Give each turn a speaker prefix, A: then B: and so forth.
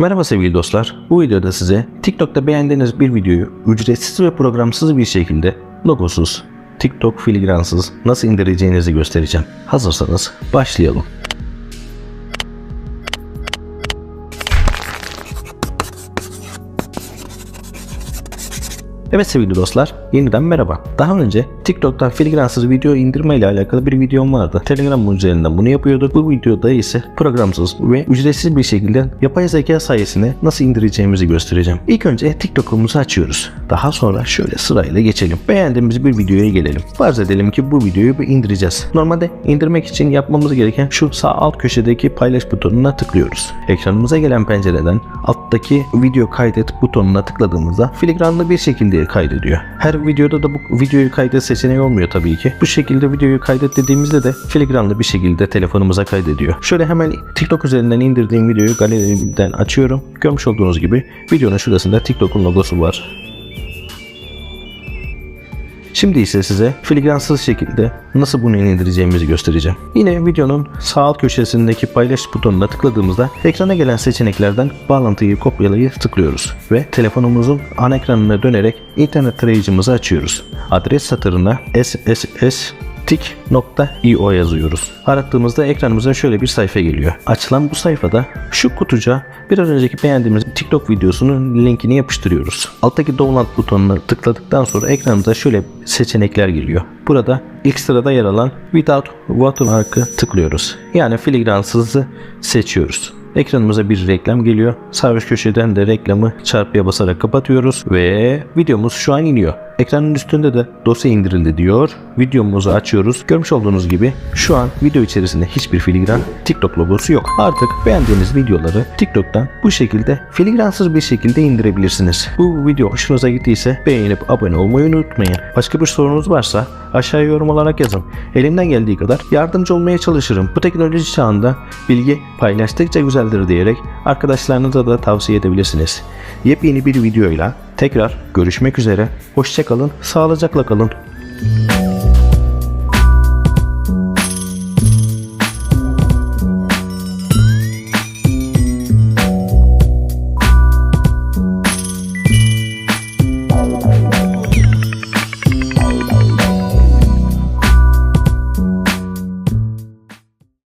A: Merhaba sevgili dostlar. Bu videoda size TikTok'ta beğendiğiniz bir videoyu ücretsiz ve programsız bir şekilde logosuz, TikTok filigransız nasıl indireceğinizi göstereceğim. Hazırsanız başlayalım. Evet sevgili dostlar, yeniden merhaba. Daha önce TikTok'tan filigransız video indirme ile alakalı bir videom vardı. Telegram üzerinden bunu yapıyorduk. Bu videoda ise programsız ve ücretsiz bir şekilde yapay zeka sayesinde nasıl indireceğimizi göstereceğim. İlk önce TikTok'umuzu açıyoruz. Daha sonra şöyle sırayla geçelim. Beğendiğimiz bir videoya gelelim. Farz edelim ki bu videoyu bir indireceğiz. Normalde indirmek için yapmamız gereken şu sağ alt köşedeki paylaş butonuna tıklıyoruz. Ekranımıza gelen pencereden alttaki video kaydet butonuna tıkladığımızda filigranlı bir şekilde kaydediyor. Her videoda da bu videoyu kaydet seçeneği olmuyor tabii ki. Bu şekilde videoyu kaydet dediğimizde de filigranlı bir şekilde telefonumuza kaydediyor. Şöyle hemen TikTok üzerinden indirdiğim videoyu galerimden açıyorum. Görmüş olduğunuz gibi videonun şurasında TikTok'un logosu var. Şimdi ise size filigransız şekilde nasıl bunu indireceğimizi göstereceğim. Yine videonun sağ alt köşesindeki paylaş butonuna tıkladığımızda ekrana gelen seçeneklerden bağlantıyı kopyalayıp tıklıyoruz ve telefonumuzun ana ekranına dönerek internet tarayıcımızı açıyoruz. Adres satırına sss tik.io yazıyoruz. Arattığımızda ekranımıza şöyle bir sayfa geliyor. Açılan bu sayfada şu kutucuğa biraz önceki beğendiğimiz TikTok videosunun linkini yapıştırıyoruz. Alttaki download butonuna tıkladıktan sonra ekranımıza şöyle seçenekler geliyor. Burada ilk sırada yer alan Without Watermark'ı tıklıyoruz. Yani filigransızı seçiyoruz. Ekranımıza bir reklam geliyor. Sağ üst köşeden de reklamı çarpıya basarak kapatıyoruz ve videomuz şu an iniyor. Ekranın üstünde de dosya indirildi diyor. Videomuzu açıyoruz. Görmüş olduğunuz gibi şu an video içerisinde hiçbir filigran TikTok logosu yok. Artık beğendiğiniz videoları TikTok'tan bu şekilde filigransız bir şekilde indirebilirsiniz. Bu video hoşunuza gittiyse beğenip abone olmayı unutmayın. Başka bir sorunuz varsa aşağıya yorum olarak yazın. Elimden geldiği kadar yardımcı olmaya çalışırım. Bu teknoloji çağında bilgi paylaştıkça güzeldir diyerek arkadaşlarınıza da tavsiye edebilirsiniz. Yepyeni bir videoyla tekrar görüşmek üzere. Hoşçakalın, sağlıcakla kalın.